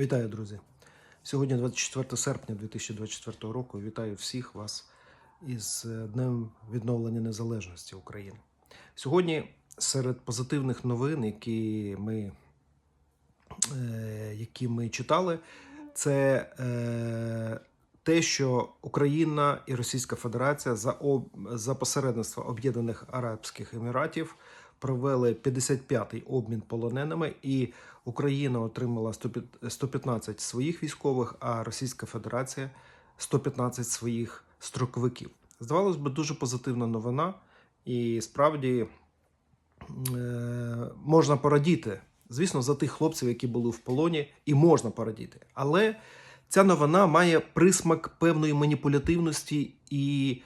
Вітаю, друзі! Сьогодні 24 серпня 2024 року. Вітаю всіх вас із е, Днем відновлення незалежності України. Сьогодні серед позитивних новин, які ми, е, які ми читали, це е, те, що Україна і Російська Федерація за, об, за посередництва Об'єднаних Арабських Еміратів провели 55-й обмін полоненими, і Україна отримала 115 своїх військових, а Російська Федерація 115 своїх строковиків. Здавалось би, дуже позитивна новина, і справді е, можна порадіти. Звісно, за тих хлопців, які були в полоні, і можна порадіти. Але ця новина має присмак певної маніпулятивності і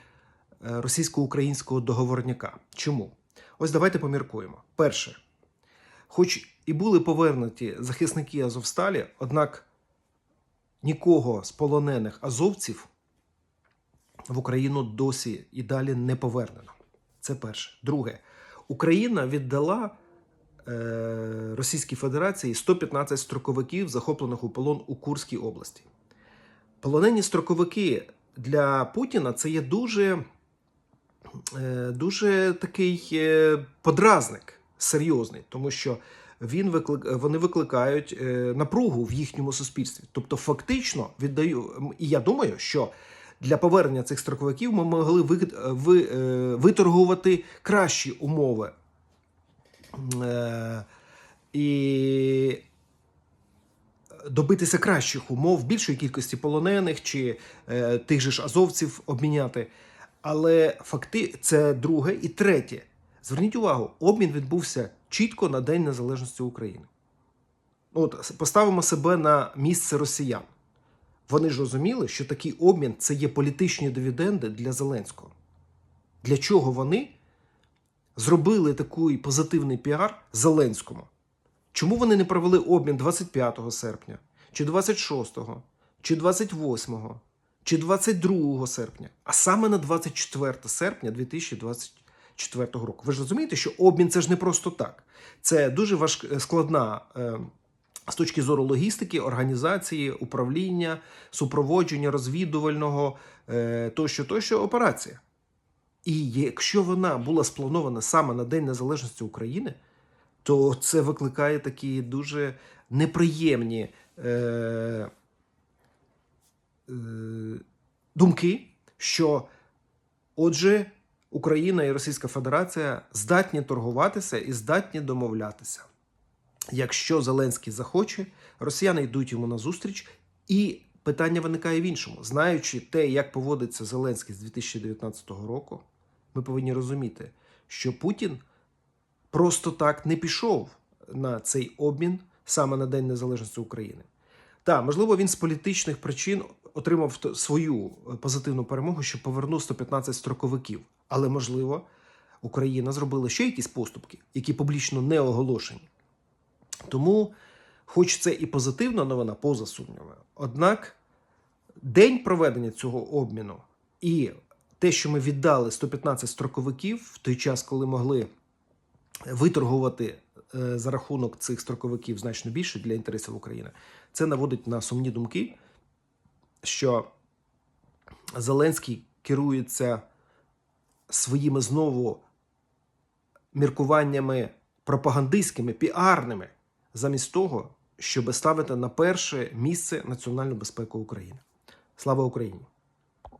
е, російсько-українського договорняка. Чому? Ось давайте поміркуємо. Перше, хоч і були повернуті захисники Азовсталі, однак нікого з полонених азовців в Україну досі і далі не повернено. Це перше. Друге, Україна віддала е, Російській Федерації 115 строковиків, захоплених у полон у Курській області. Полонені строковики для Путіна це є дуже дуже такий е, подразник серйозний, тому що він виклик, вони викликають е, напругу в їхньому суспільстві. Тобто, фактично віддаю, і я думаю, що для повернення цих строковиків ми могли ви, ви, е, виторгувати кращі умови. Е, і добитися кращих умов, більшої кількості полонених чи е, тих же ж азовців обміняти. Але факти це друге і третє. Зверніть увагу, обмін відбувся чітко на День Незалежності України. От поставимо себе на місце росіян. Вони ж розуміли, що такий обмін це є політичні дивіденди для Зеленського. Для чого вони зробили такий позитивний піар Зеленському? Чому вони не провели обмін 25 серпня, чи 26, чи 28, чи 22 серпня, а саме на 24 серпня 2024 року? Ви ж розумієте, що обмін це ж не просто так. Це дуже важка складна. Е, з точки зору логістики, організації, управління, супроводження розвідувального е, тощо, тощо операція. І якщо вона була спланована саме на День Незалежності України, то це викликає такі дуже неприємні е, е, думки, що отже, Україна і Російська Федерація здатні торгуватися і здатні домовлятися. Якщо Зеленський захоче, росіяни йдуть йому на зустріч, і питання виникає в іншому. Знаючи те, як поводиться Зеленський з 2019 року, ми повинні розуміти, що Путін просто так не пішов на цей обмін саме на День Незалежності України. Так, можливо, він з політичних причин отримав свою позитивну перемогу, що повернув 115 строковиків. Але, можливо, Україна зробила ще якісь поступки, які публічно не оголошені. Тому, хоч це і позитивна новина, поза сумнівами, однак день проведення цього обміну і те, що ми віддали 115 строковиків в той час, коли могли виторгувати е, за рахунок цих строковиків значно більше для інтересів України, це наводить на сумні думки, що Зеленський керується своїми знову міркуваннями пропагандистськими, піарними, замість того, щоб ставити на перше місце національну безпеку України. Слава Україні!